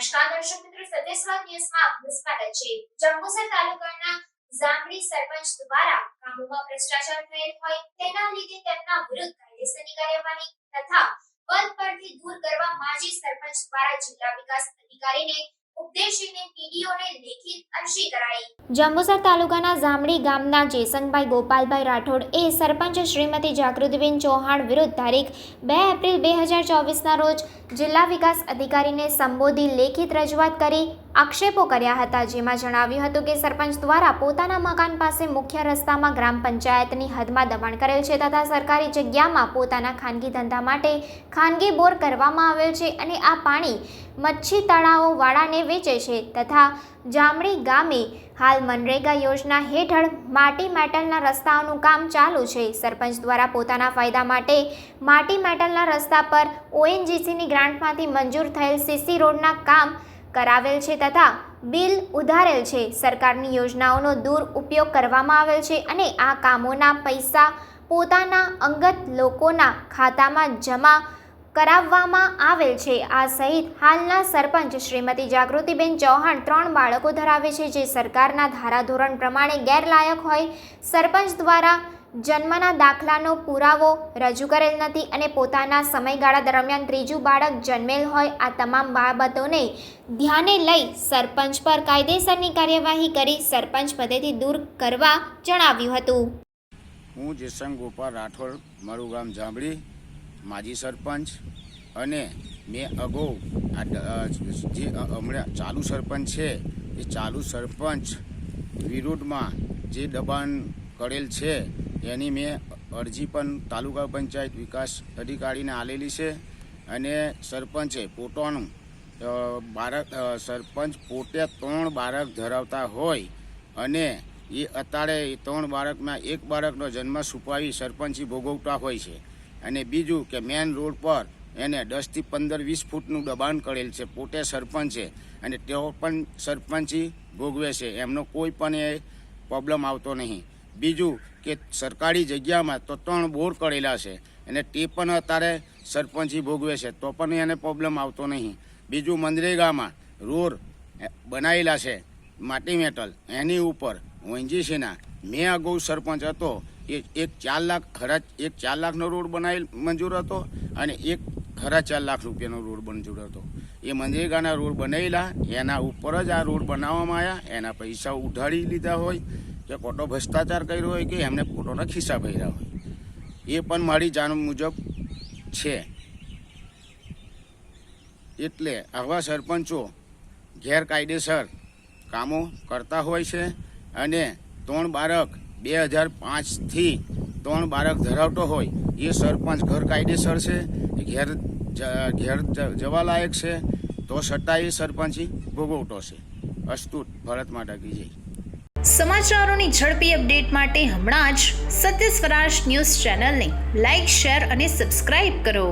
નમસ્કાર દર્શક મિત્રો સદેશવાદ ન્યૂઝમાં આપનું સ્વાગત છે. જંબુસર તાલુકાના જામડી સરપંચ દ્વારા કામોમાં ભ્રષ્ટાચાર થયેલ હોય તેના લીધે તેમના વિરુદ્ધ કાયદેસરની કાર્યવાહી તથા પદ પરથી દૂર કરવા માજી સરપંચ દ્વારા જિલ્લા વિકાસ અધિકારીને ઉપદેશીને પીડીઓને લેખિત અરજી કરાઈ. જાંબુસર તાલુકાના જામડી ગામના જેસંગભાઈ ગોપાલભાઈ રાઠોડ એ સરપંચ શ્રીમતી જાગૃતિબેન ચૌહાણ વિરુદ્ધ તારીખ બે એપ્રિલ બે હજાર ચોવીસના રોજ જિલ્લા વિકાસ અધિકારીને સંબોધી લેખિત રજૂઆત કરી આક્ષેપો કર્યા હતા, જેમાં જણાવ્યું હતું કે સરપંચ દ્વારા પોતાના મકાન પાસે મુખ્ય રસ્તામાં ગ્રામ પંચાયતની હદમાં દબાણ કરેલ છે તથા સરકારી જગ્યામાં પોતાના ખાનગી ધંધા માટે ખાનગી બોર કરવામાં આવેલ છે અને આ પાણી મચ્છી તળાવોવાળાને વેચે છે તથા જામડી ગામે હાલ મનરેગા યોજના હેઠળ માટી મેટલના રસ્તાઓનું કામ ચાલુ છે. સરપંચ દ્વારા પોતાના ફાયદા માટે માટી મેટલના રસ્તા પર ઓએનજીસીની ગ્રાન્ટમાંથી મંજૂર થયેલ સીસી રોડના કામ કરાવેલ છે તથા બિલ ઉધારેલ છે. સરકારની યોજનાઓનો દૂર ઉપયોગ કરવામાં આવેલ છે અને આ કામોના પૈસા પોતાના અંગત લોકોના ખાતામાં જમા કરાવવામાં આવેલ છે. આ સહિત હાલના સરપંચ શ્રીમતી જાગૃતિબેન ચૌહાણ ત્રણ બાળકો ધરાવે છે જે સરકારના ધારાધોરણ પ્રમાણે ગેરલાયક હોય. સરપંચ દ્વારા જન્મના દાખલાનો પુરાવો રજૂ કરેલ નથી અને પોતાના સમયગાળા દરમિયાન ત્રીજું બાળક જન્મેલ હોય. આ તમામ બાબતોને ધ્યાને લઈ સરપંચ પર કાયદેસરની કાર્યવાહી કરી સરપંચ પદેથી દૂર કરવા જણાવ્યું હતું. હું જેસંગ ગોપાલ રાઠોડ, મારું ગામ જાંબડી. માજી સરપંચ અને મેં અગાઉ આ જે હમણાં ચાલુ સરપંચ છે, એ ચાલુ સરપંચ વિરુદ્ધમાં જે દબાણ કરેલ છે, એની મેં અરજી પણ તાલુકા પંચાયત વિકાસ અધિકારીને આલેલી છે અને સરપંચે પોતાનું બાળક સરપંચ પોતે ત્રણ બાળક ધરાવતા હોય અને એ અત્યારે ત્રણ બાળકના એક બાળકનો જન્મ છુપાવી સરપંચી ભોગવતા હોય છે. અને બીજું કે મેન રોડ પર એને દસથી પંદર, વીસ ફૂટનું દબાણ કરેલ છે. પોતે સરપંચ છે અને તેઓ પણ સરપંચી ભોગવે છે. એમનો કોઈ પણ એ પ્રોબ્લેમ આવતો નહીં. બીજું કે સરકારી જગ્યામાં તો ત્રણ બોર કરેલા છે અને તે પણ અત્યારે સરપંચી ભોગવે છે. તો પણ એને પ્રોબ્લેમ આવતો નહીં. બીજું મનરેગામાં રોડ બનાવેલા છે. માટી મેટલ. એની ઉપર ઓએનજીસીના મેં અગાઉ સરપંચ હતો. એક ચાર લાખ ખરા, એક ચાર લાખનો રોડ બનાવેલ મંજૂર હતો અને એક ખરા ચાર લાખ રૂપિયાનો રોડ મંજૂર હતો. એ મનરેગાના રોડ બનાવેલા, એના ઉપર જ આ રોડ બનાવવામાં આવ્યા, એના પૈસા ઉધારી લીધા હોય, કે ખોટો ભ્રષ્ટાચાર કર્યો હોય, કે એમને ખોટોના ખિસ્સા ભર્યા હોય. એ પણ મારી જાણ મુજબ છે. એટલે આવા સરપંચો ગેરકાયદેસર કામો કરતા હોય છે અને ત્રણ બાળક બે હજાર પાંચથી ત્રણ બાળક ધરાવતો હોય, એ સરપંચ ગેરકાયદેસર છે ઘેર ઘેર જવાલાયક છે, તો છતાં એ સરપંચી ભોગવતો છે. અસ્તુત ભારત માતા કી સમાચારોની ઝડપી અપડેટ માટે હમણાં જ સત્ય સ્વરાજ ન્યૂઝ ચેનલને લાઇક શેર અને સબસ્ક્રાઇબ કરો.